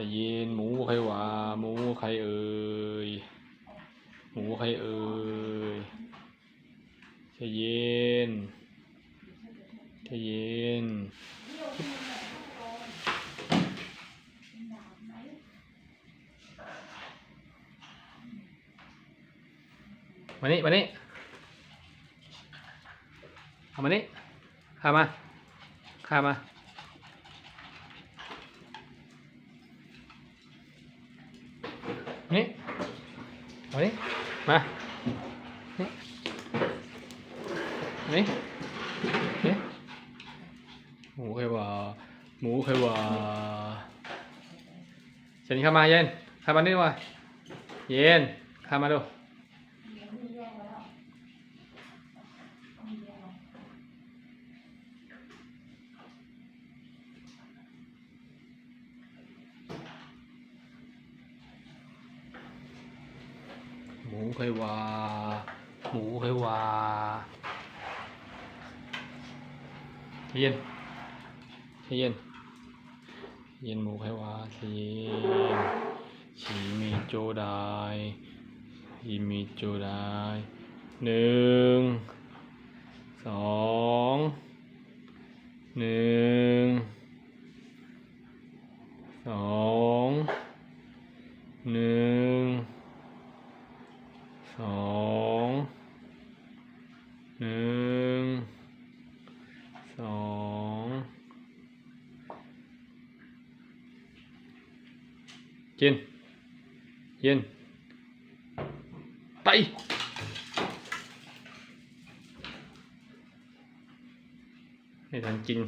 ะเย็นหมูใครหวาหมูใครเอ่ยหมูใครเอ่ยจะเย็นจะเย็นมานี่มานี่เอามานี่ข้ามาข้ามา นี่มานี่มา นี่นี่นี่หมูใครว่าหมูใครว่าเชิญเข้ามาเย็นเข้ามานี่ดีกว่าเย็นเข้ามาดู หมูเคยว่าหมูเคยว่าเย็นเย็นเย็นหมูเคยว่าใจเย็นชีมีโจได้สีมีโจได้หนึ่งสองหนึ่งสองหนึ่ง สองหนึ่งสองเย็นเย็นไปไม่ทันจริง